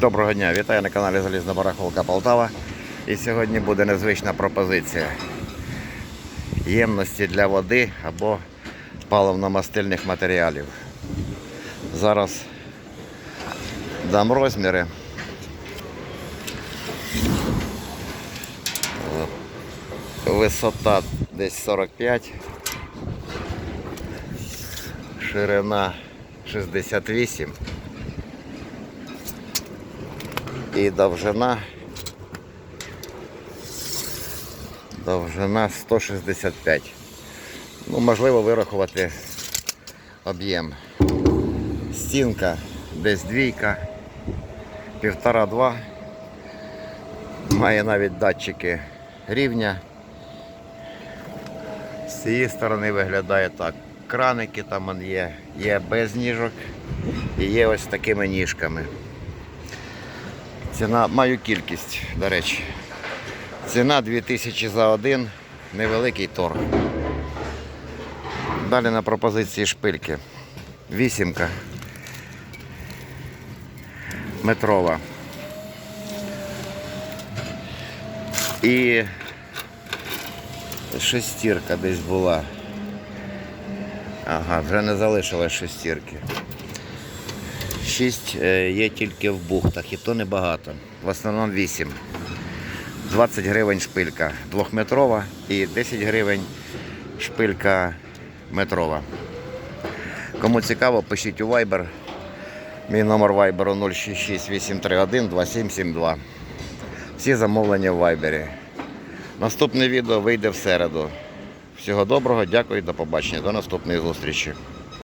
Доброго дня, вітаю на каналі Залізна Барахолка Полтава. І сьогодні буде незвична пропозиція. Ємності для води або паливно-мастильних матеріалів. Зараз дам розміри. Висота десь 45, ширина 68 і довжина довжина 165. Ну, можливо вирахувати об'єм. Стінка десь двійка, півтора-два. Має навіть датчики рівня. З цієї сторони виглядає так. Краники там є, є без ніжок і є ось такими ніжками. Ціна маю кількість, до речі. Ціна 2000 за один, невеликий торг. Далі на пропозиції шпильки. Вісімка. Метрова. І шестірка десь була. Ага, вже не залишилось шестірки. Шість е, є тільки в бухтах, і то небагато. В основному 8. 20 гривень шпилька двохметрова і 10 гривень шпилька метрова. Кому цікаво, пишіть у Viber. Мій номер Viber 066 831 2772. Всі замовлення в Viber. Наступне відео вийде в середу. Всього доброго, дякую, до побачення. До наступної зустрічі.